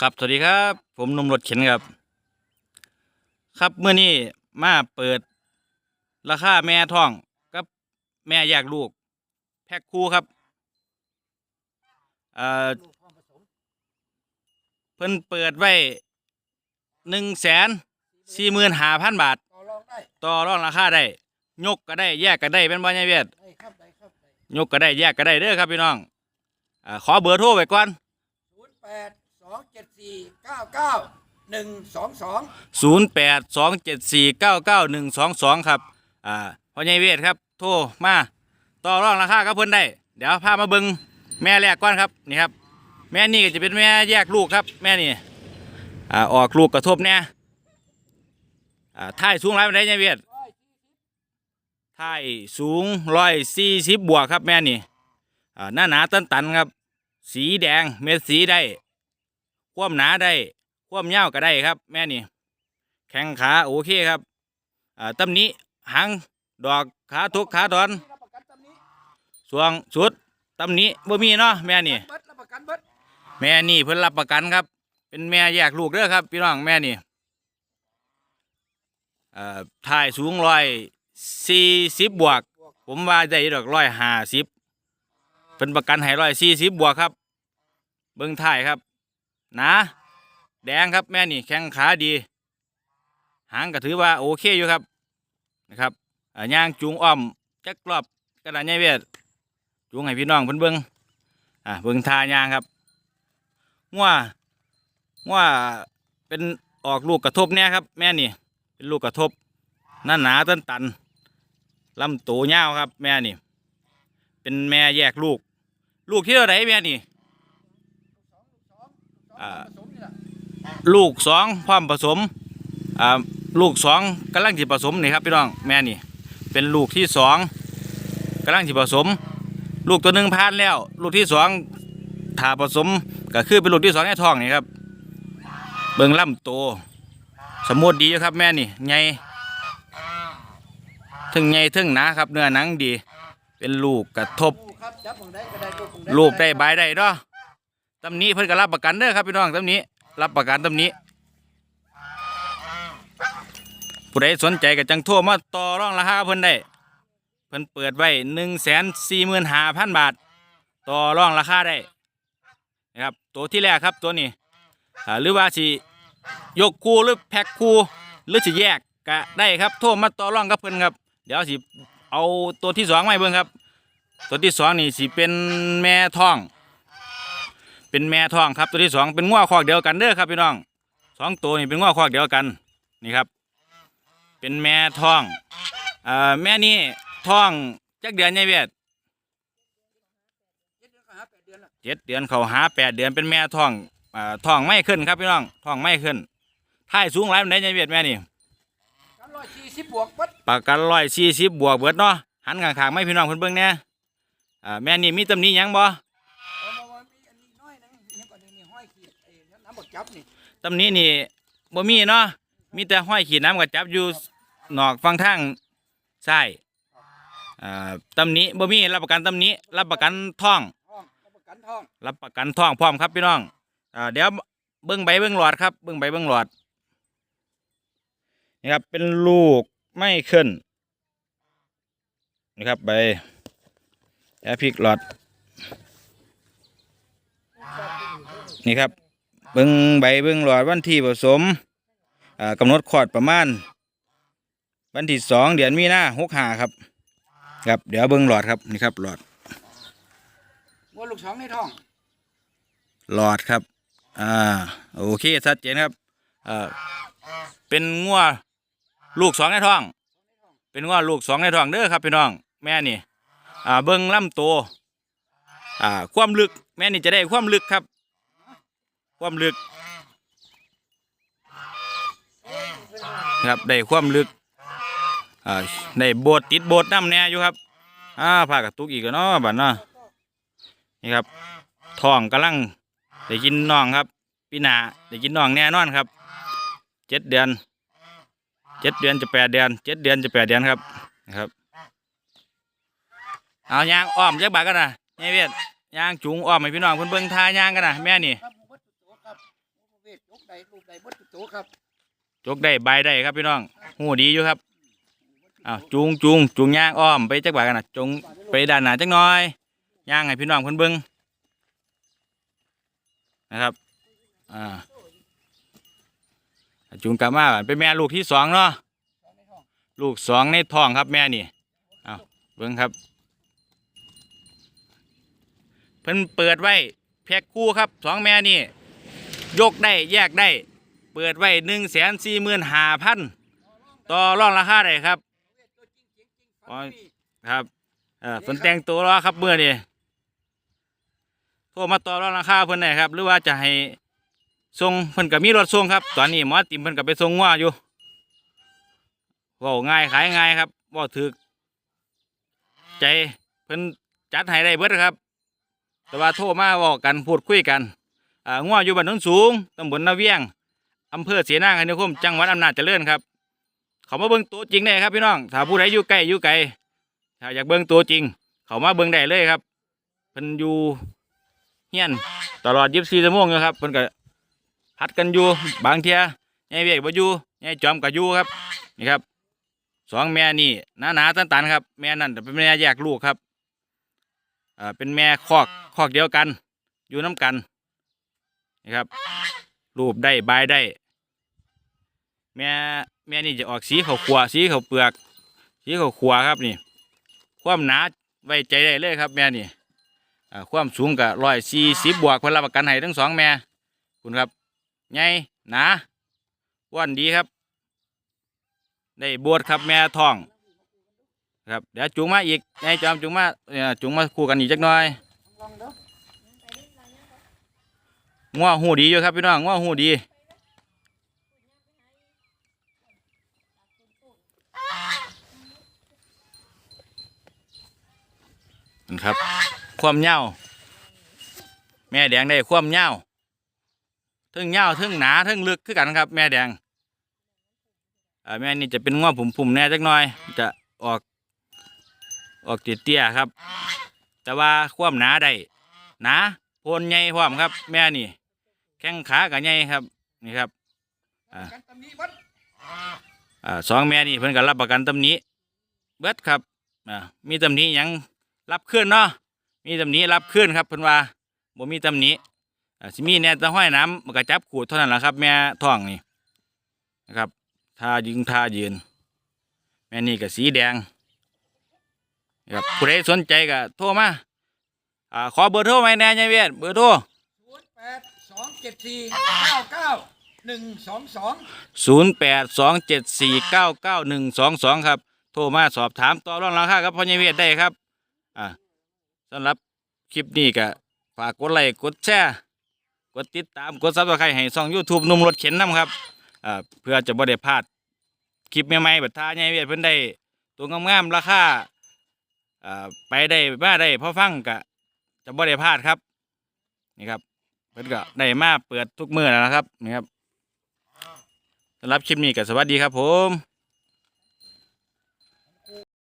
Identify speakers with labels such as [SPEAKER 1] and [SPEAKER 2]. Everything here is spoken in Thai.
[SPEAKER 1] ครับสวัสดีครับ ผมนุ่มรถเข็นครับ ครับเมื่อนี้มาเปิด ราคาแม่ท้องกับแม่แยกลูก แพ็คคู่ครับเอ่อเพิ่นเปิดไว้หนึ่งแสนสี่หมื่นห้าพันบาท
[SPEAKER 2] ต่อรองได้
[SPEAKER 1] ต่อรองราคาได้ยกก็ได้แยกก็ได้เป็นบ่ยายเวท
[SPEAKER 2] ได้ครับได้ครับได้
[SPEAKER 1] ยกก็ได้แยกก็ได้เด้อครับพี่น้องอ่าขอเบอร์โทรไว้ก่อน
[SPEAKER 2] ศูนย์แปด องเจ็ดสี่เก้าเก้าหนึ่งสองสอง
[SPEAKER 1] ศูนย์แปดสองเจ็ดสี่เก้าเก้าหนึ่งสองสองครับอ่าพ่อใหญ่เวทครับ โทรมาต่อรองราคากับเพิ่นได้ เดี๋ยวพามาเบิงแม่แรกก่อนครับนี่ครับแม่นี่ก็จะเป็นแม่แยกลูกครับ แม่นี่อ่าออกลูกกระทบเนี่ยอ่าท่ายสูงไรเป็นไดใหญ่เวทท่ายสูงร้อยสี่สิบบวกครับแม่นี่อ่าหน้าหนาตันตันครับ สีแดงเม็ดสีได้ ความหนาได้ ความยาวก็ได้ครับ แม่นี่ แข้งขาโอเคครับอ่าตำนี้หางดอกขาทุกขาถอน
[SPEAKER 2] รับประกันตำนี้
[SPEAKER 1] สวงสุดตำหนี้บ่มีเนาะแม่นี่ แม่นี่เพิ่นรับประกันครับ เป็นแม่แยกลูกเด้อครับ พี่น้องแม่นี่เอ่อถ่ายสูงร้อยสี่สิบบวก ผมว่าได้ดอกร้อยห้าสิบเป็นประกันให้ร้อยสี่สิบบวกครับ เบิ้งถ่ายครับ หนาแดงครับแม่นี่แข้งขาดี หางก็ถือว่าโอเคอยู่ครับนะครับย่างจูงอ้อมจักรอบกระดานใหญ่เวทจูงให้พี่น้องเพิ่นเบิ้งอ่าเบิ้งทายางครับงัวงัวเป็นออกลูกกระทบเนี่ยครับ แม่นี่เป็นลูกกระทบหน้าหนาตันตันๆลำตัวยาวครับ แม่นี่ เป็นแม่แยกลูก ลูกที่เท่าไหนแม่นี่
[SPEAKER 2] ละ
[SPEAKER 1] ลูกสองพร้อมผสมอ่าลูกสองกำลังที่ผสมนี่ครับพี่น้องแม่นี่ เป็นลูกที่สองกำลังที่ผสม ลูกตัวหนึ่งผ่านแล้ว ลูกที่สองถ้าผสมก็คือเป็นลูกที่สองในท้องนี่ครับ เบิ่งลำโตวสมมติดีอยู่ครับแม่นี่ใหญ่ถึงใหญ่ถึงหนาครับเนื้อหนังดี เป็นลูกกระทบ
[SPEAKER 2] ลูกครับจับของได้ก็ได้ลูกของ
[SPEAKER 1] ลูกได้ใบได้เนาะ ตำนี้เพิ่นก็รับประกันเด้อครับพี่น้องตำนี้ รับประกันตำนี้ ผู้ใดสนใจก็จังโทรมาต่อรองราคากับเพิ่นได้เพิ่นเปิดไว้หนึ่งแสนสี่หมื่นห้าพันบาท ต่อรองราคาได้นะครับตัวที่แรกครับตัวนี้หรือว่าสิยกคู่หรือแพ็คคู่หรือสิแยกก็ได้ครับโทรมาต่อรองกับเพิ่นครับ เดี๋ยวสิเอาตัวที่สองมาให้เบิ่งครับ ตัวที่สองนี่สิเป็นแม่ท้อง เป็นแม่ท้องครับตัวที่สองเป็นง้อคอกเดียวกันเด้อครับพี่น้องสองตัวนี่เป็นง้อคอกเดียวกันนี่ครับ เป็นแม่ท้องอ่าแม่นี่ท้องจักเดือนไงเวียด
[SPEAKER 2] เจ็ดเดือนก็หาแปดเดือนละ
[SPEAKER 1] เจ็ดเดือนเขาหาแปดเดือนเป็นแม่ท้องอ่าท้องไม่ขึ้นครับพี่น้องท้องไม่ขึ้นท้ายสูงหลายปานใดไงเวียดแม่นี่
[SPEAKER 2] สามร้อยสี่สิบบวกเบิด
[SPEAKER 1] ปากกันร้อยสี่สิบบวกเบิดเนาะหันข้างๆไม่พี่น้องเพิ่นเบิ่งแหน่อ่าแม่นี่มีตำหนิหยังบ่
[SPEAKER 2] น้ำบักจับนี่
[SPEAKER 1] ตำหนี้นี่บ่มีเนาะมีแต่ห้อยขีดน้ำกับจับอยู่นอกฟังทางซ้ายอ่าตำหนี้บ่มีรับประกันตำหนี้รับประกันท่อง
[SPEAKER 2] ท้องรับประกันท้อง
[SPEAKER 1] รับประกันท่องพร้อมครับพี่น้องอ่าเดี๋ยวเบิ่งใบเบิ่งหลอดครับเบิ่งใบเบิ่งหลอดนี่ครับเป็นลูกไม่ขึ้นนี่ครับใบแอพริกหลอดนี่ครับ เบิ่งใบเบิ่งหลอดวันที่ผสมอ่ากำหนดคลอดประมาณ วันที่สองเดือนมีนาหกหาครับครับเดี๋ยวเบิ่งหลอดครับนี่ครับหลอด
[SPEAKER 2] วัวลูกสองในท้อง
[SPEAKER 1] หลอดครับอ่าโอเคชัดเจนครับอ่าเป็นงัวลูกสองในท้อง เป็นงัวลูกสองในท้องเด้อครับพี่น้องแม่นี่อ่าเบิ้งลำตัวอ่าความลึกแม่นี่จะได้ความลึกครับ ความลึกครับได้ความลึกอ่าได้โบดติดโบดน้ำแน่อยู่ครับอ่าผ้ากระตุกอีกแล้วเนาะบัดเนาะนี่ครับท้องกำลังได้กินน้องครับพี่นาได้กินน้องแน่นอนครับเจ็ดเดือนเจ็ดเดือนจะแปดเดือนเจ็ดเดือนจะแปดเดือนครับนะครับ เอายางอ้อมจักบาทกันนะยายเวียดยางจุงอ้อมให้พี่น้องเพิ่นเบิ่งทายางกันนะแม่นี่
[SPEAKER 2] ครับผมเบิดตัวครับ ใดรูปใดบดโตครับ
[SPEAKER 1] จกได้ใบายได้ครับพี่น้องหูดีอยู่ครับอ้าวจูงจูงจูงย่างอ้อมไปจักบาทกันนะจงไปด้านหน้าจักหน่อยย่างให้พี่น้องเพิ่นเบิ่งนะครับอ่าจูงกลับมาเป็นแม่ลูกที่สองเนาะลูกสองในท้องครับแม่นี่อ้าวเบิ่งครับ เพิ่นเปิดไว้แพ็คคู่ครับสองแม่นี่ ยกได้แยกได้ เปิดไว้หนึ่งแสนสี่หมื่นห้าพันต่อรองราคาได้ครับอ๋อครับเออสนแต่งตัวรอครับเมื่อนี่โทรมาต่อรองราคาเพิ่อนได้ครับ หรือว่าจะให้ส่งเพิ่อนก็มีรถส่งครับ ตอนนี้หมอติมเพิ่อนก็ไปส่งว่าอยู่ว้าง่ายขายง่ายครับว้าถึกใจเพิ่อนจัดให้ได้เบิดครับ แต่ว่าโทรมาเว้ากันพูดคุยกัน อ่างัวอยู่บ้านโนนสูงตำบลนาเวียงอำเภอเสนาคณิคมจังหวัดอำนาจเจริญครับเขามาเบิ่งตัวจริงได้ครับพี่น้องถ้าผู้ใดอยู่ใกล้อยู่ไกลถ้าอยากเบิ่งตัวจริง เขามาเบิ่งได้เลยครับเพิ่นอยู่เฮียนตลอด24ชั่วโมงอยู่ครับเพิ่นก็พัดกันอยู่บางเทียยายเวียกบ่อยู่ยายจอมก็อยู่ครับนี่ครับสองแม่นี่หนาหนาๆตันๆครับ แม่นั่นเป็นแม่แยกลูกครับอ่าเป็นแม่คอกคอกเดียวกัน อยู่น้กัน นะครับ รูปได้บายได้ แม่แม่นี่จะออกสีขาวขวสีขาวเปลือก สีขาวขวครับนี่ ความหนาไว้ใจได้เลยครับ แม่นี่ความสูงกับร้อยสี่สิบบวกพิ่นรับประกันให้ทั้งสองแม่คุณครับใหญ่หนาอ้วนดีครับ ได้บวชครับแม่ท้อง ครับเดี๋ยวจุงมาอีกนายจอมจุงมาจุงมาคู่กันอีกจักหน่อย
[SPEAKER 2] ลองเด้อ
[SPEAKER 1] ง้อหูดีอยู่ครับพี่น้องง้อหูดีนะครับ ความเงาแม่แดงได้ความเงาทึ่งเงาทึ่งหนาทึ่งลึกคือกันครับ แม่แดงแม่นี่จะเป็นง้อผุ่มๆแน่จักหน่อย จะออกออกเตี้ยๆครับ แต่ว่าความหนาได้หนาโพนใหญ่พร้อมครับ แม่นี่ แข้งขากับใหญ่ครับนี่ครับอ่า
[SPEAKER 2] กันตำนี้วัด
[SPEAKER 1] อ่าสองแม่นี่เพิ่นก็รับประกันตำหนี้เบิดครับอ่ามีตำหนี้หยังรับขึ้นเนาะมีตำหนี้รับขึ้นครับเพิ่นว่าบ่มีตำหนี้อ่าสิมีแน่แตะห้อยน้ำมันก็จับขูดเท่านั้นแหละครับ แม่ท้องนี่นะครับท่ายิงท่ายืน แม่นี่ก็สีแดงครับผู้ใดสนใจก็โทรมาอ่าขอเบอร์โทรไหมแน่ยายเวียดเบอร์โทร
[SPEAKER 2] ศูนย์แปดสอง เจ็ดสี่เก้าเก้าหนึ่งสองสอง
[SPEAKER 1] ศูนย์แปดสองเจ็ดสี่เก้าเก้าหนึ่งสองสองครับ โทรมาสอบถามต่อรองราคากับพ่อใหญ่เวียดได้ครับ อ่าสำหรับคลิปนี้ก็ฝากกดไลค์กดแชร์กดติดตามกดซับสไครต์ให้ช่อง YouTube หนุ่มรถเข็นน้ำครับอ่าเพื่อจะบ่ได้พลาดคลิปใหม่ๆแบบท่าใหญ่เวียดเพิ่นได้ ตัวงามๆราคาอ่าไปได้มาได้พอฟังก็จะบ่ได้พลาดครับ นี่ครับ เพิ่นก็ได้มาเปิดทุกมือแล้วนะครับนี่ครับสำหรับคลิปนี้ก็สวัสดีครับผม